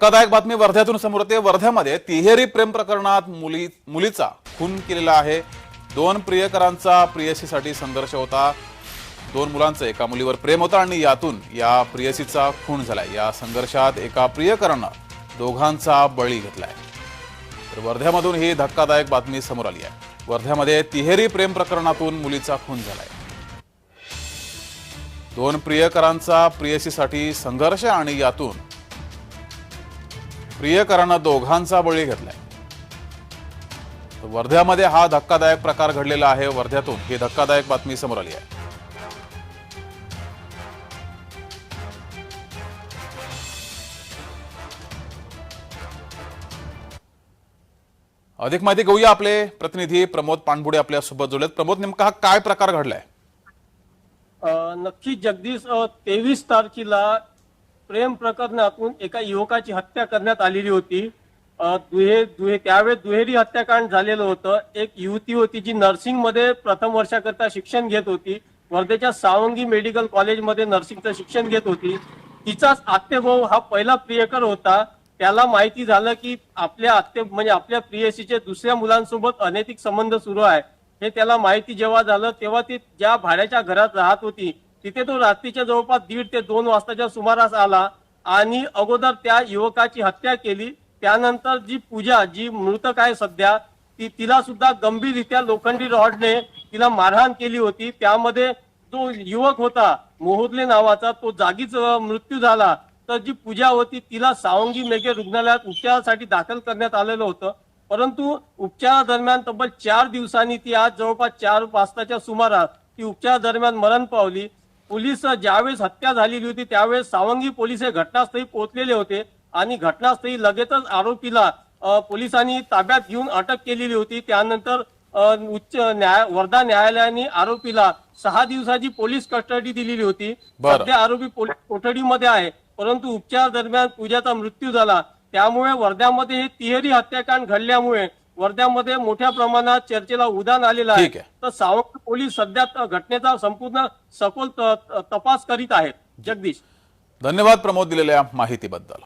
धक्कादायक बातमी वर्ध्यातून समोर येते. वर्ध्यामध्ये तिहेरी प्रेम प्रकरणात मुली मुलीचा खून केलेला आहे. दोन प्रियकरांचा प्रियसीसाठी संघर्ष होता. दोन मुलांचं एका मुलीवर प्रेम होतं आणि यातून या प्रियसीचा खून झालाय. या संघर्षात एका प्रियकरानं दोघांचा बळी घेतलाय. तर वर्ध्यामधून ही धक्कादायक बातमी समोर आली आहे. वर्ध्यामध्ये तिहेरी प्रेम प्रकरणातून मुलीचा खून झालाय. दोन प्रियकरांचा प्रियसीसाठी संघर्ष आणि यातून प्रियकरानं दोघांचा बळी घेतलाय. वर्ध्यामध्ये हा धक्कादायक प्रकार घडलेला आहे. वर्ध्यातून ही धक्कादायक बातमी समोर आली आहे. अधिक माहिती घेऊया आपले प्रतिनिधी प्रमोद पाणबुडे आपल्यासोबत जोडलेत प्रमोद नेमका हा काय प्रकार घडलाय? नक्की जगदीश तेवीस तारखेला प्रेम प्रकरणातून एका युवकाची हत्या करण्यात आलेली होती. दुहे दुहे त्यावेळेस दुहेरी हत्याकांड झालेलं होतं. एक युवती होती जी नर्सिंगमध्ये प्रथम वर्षाकरता शिक्षण घेत होती. वर्धेच्या सावंगी मेडिकल कॉलेजमध्ये नर्सिंगचं शिक्षण घेत होती. तिचाच आत्तेभाऊ हा पहिला प्रियकर होता. त्याला माहिती झालं की आपल्या आत्ते म्हणजे आपल्या प्रियसीचे दुसऱ्या मुलांसोबत अनैतिक संबंध सुरू आहे. हे त्याला माहिती जेव्हा झालं तेव्हा ती ज्या भाड्याच्या घरात राहत होती तिथे तो रात्रीच्या जवळपास दीड ते दोन वाजताच्या सुमारास आला आणि अगोदर त्या युवकाची हत्या केली. त्यानंतर जी पूजा जी मृतक आहे सध्या ती तिला सुद्धा गंभीररित्या लोखंडी रॉडने तिला मारहाण केली होती. त्यामध्ये जो युवक होता मोहुदले नावाचा तो जागीच मृत्यू झाला. तर जी पूजा होती तिला सावंगी मेघे रुग्णालयात उपचारासाठी दाखल करण्यात आलेलं होतं. परंतु उपचारादरम्यान तब्बल चार दिवसांनी ती आज जवळपास चार वाजताच्या सुमारास ती उपचारादरम्यान मरण पावली. पोलीस ज्यावेळेस हत्या झालेली होती त्यावेळेस सावंगी पोलीस हे घटनास्थळी पोहोचलेले होते आणि घटनास्थळी लगेचच आरोपीला पोलिसांनी ताब्यात घेऊन अटक केलेली होती. त्यानंतर उच्च न्याय वर्धा न्यायालयाने आरोपीला सहा दिवसाची पोलीस कस्टडी दिलेली होती. सध्या आरोपी पोलीस कोठडीमध्ये आहे परंतु उपचार दरम्यान पूजाचा मृत्यू झाला. त्यामुळे वर्ध्यामध्ये हे तिहेरी हत्याकांड घडल्यामुळे वर्ध्यामध्ये मोठ्या प्रमाणात चर्चेला उदान आलेलं आहे. तर सावंत पोलीस सध्या घटनेचा संपूर्ण सखोल तपास करीत आहेत. जगदीश. धन्यवाद प्रमोद दिलेल्या माहितीबद्दल.